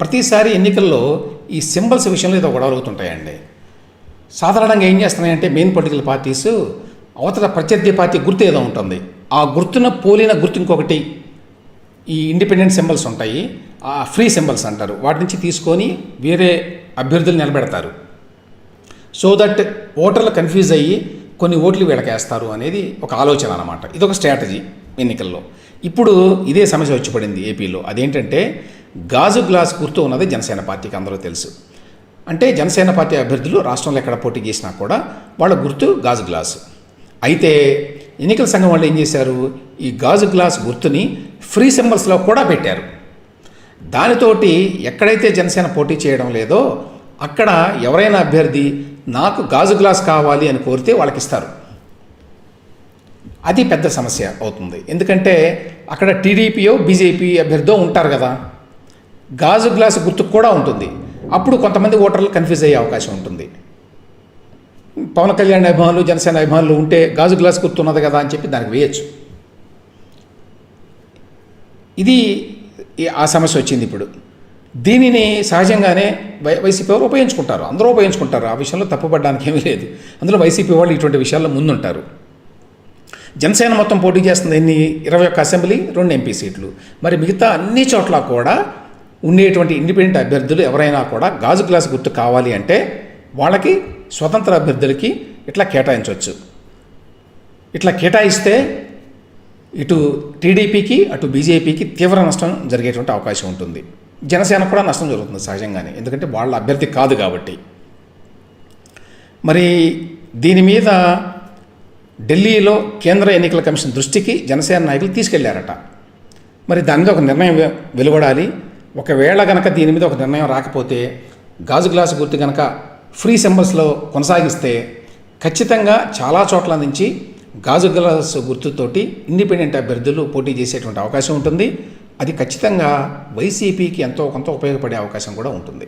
ప్రతిసారి ఎన్నికల్లో ఈ సింబల్స్ విషయంలో ఏదో గొడవలు అవుతుంటాయండి. సాధారణంగా ఏం చేస్తున్నాయంటే మెయిన్ పొలిటికల్ పార్టీస్ అవతల ప్రత్యర్థి పార్టీ గుర్తు ఏదో ఉంటుంది. ఆ గుర్తున పోలిన గుర్తు ఇంకొకటి ఈ ఇండిపెండెంట్ సింబల్స్ ఉంటాయి. ఆ ఫ్రీ సింబల్స్ అంటారు. వాటి నుంచి తీసుకొని వేరే అభ్యర్థులు నిలబెడతారు. సో దట్ ఓటర్లు కన్ఫ్యూజ్ అయ్యి కొన్ని ఓట్లు వీళ్ళకేస్తారు అనేది ఒక ఆలోచన అనమాట ఇదొక స్ట్రాటజీ ఎన్నికల్లో. ఇప్పుడు ఇదే సమస్య వచ్చి పడింది ఏపీలో. అదేంటంటే గాజు గ్లాస్ గుర్తు ఉన్నది జనసేన పార్టీకి అందరూ తెలుసు. అంటే జనసేన పార్టీ అభ్యర్థులు రాష్ట్రంలో ఎక్కడ పోటీ చేసినా కూడా వాళ్ళ గుర్తు గాజు గ్లాసు. అయితే ఎన్నికల సంఘం వాళ్ళు ఏం చేశారు? ఈ గాజు గ్లాస్ గుర్తుని ఫ్రీ సింబల్స్లో కూడా పెట్టారు. దానితోటి ఎక్కడైతే జనసేన పోటీ చేయడం లేదో అక్కడ ఎవరైనా అభ్యర్థి నాకు గాజు గ్లాస్ కావాలి అని కోరితే వాళ్ళకి ఇస్తారు అది పెద్ద సమస్య అవుతుంది. ఎందుకంటే అక్కడ టీడీపీయో బీజేపీ అభ్యర్థో ఉంటారు కదా. గాజు గ్లాసు గుర్తుకు కూడా ఉంటుంది. అప్పుడు కొంతమంది ఓటర్లు కన్ఫ్యూజ్ అయ్యే అవకాశం ఉంటుంది. పవన్ కళ్యాణ్ అభిమానులు జనసేన అభిమానులు ఉంటే గాజు గ్లాస్ గుర్తున్నది కదా అని చెప్పి దానికి వేయచ్చు. ఇది ఆ సమస్య వచ్చింది ఇప్పుడు. దీనిని సహజంగానే వై వైసీపీ వాళ్ళు ఉపయోగించుకుంటారు. అందరూ ఉపయోగించుకుంటారు. ఆ విషయంలో తప్పుపడడానికి ఏమీ లేదు. అందులో వైసీపీ వాళ్ళు ఇటువంటి విషయాల్లో ముందుంటారు. జనసేన మొత్తం పోటీ చేస్తుంది ఎన్ని? ఇరవై ఒక్క అసెంబ్లీ రెండు ఎంపీ సీట్లు. మరి మిగతా అన్ని చోట్ల కూడా ఉండేటువంటి ఇండిపెండెంట్ అభ్యర్థులు ఎవరైనా కూడా గాజు గ్లాస్ గుర్తు కావాలి అంటే వాళ్ళకి స్వతంత్ర అభ్యర్థులకి ఇట్లా కేటాయించవచ్చు. ఇట్లా కేటాయిస్తే ఇటు టీడీపీకి అటు బీజేపీకి తీవ్ర నష్టం జరిగేటువంటి అవకాశం ఉంటుంది. జనసేన కూడా నష్టం జరుగుతుంది సహజంగానే ఎందుకంటే వాళ్ళ అభ్యర్థి కాదు కాబట్టి. మరి దీని మీద ఢిల్లీలో కేంద్ర ఎన్నికల కమిషన్ దృష్టికి జనసేన నాయకులు తీసుకెళ్ళారట. మరి దాని మీద ఒక నిర్ణయం వెలువడాలి. ఒకవేళ గనక దీని మీద ఒక నిర్ణయం రాకపోతే గాజు గ్లాసు గుర్తు కనుక ఫ్రీ సింబల్స్లో కొనసాగిస్తే ఖచ్చితంగా చాలా చోట్ల నుంచి గాజు గ్లాసు గుర్తుతోటి ఇండిపెండెంట్ అభ్యర్థులు పోటీ చేసేటువంటి అవకాశం ఉంటుంది. అది ఖచ్చితంగా వైసీపీకి ఎంతో కొంత ఉపయోగపడే అవకాశం కూడా ఉంటుంది.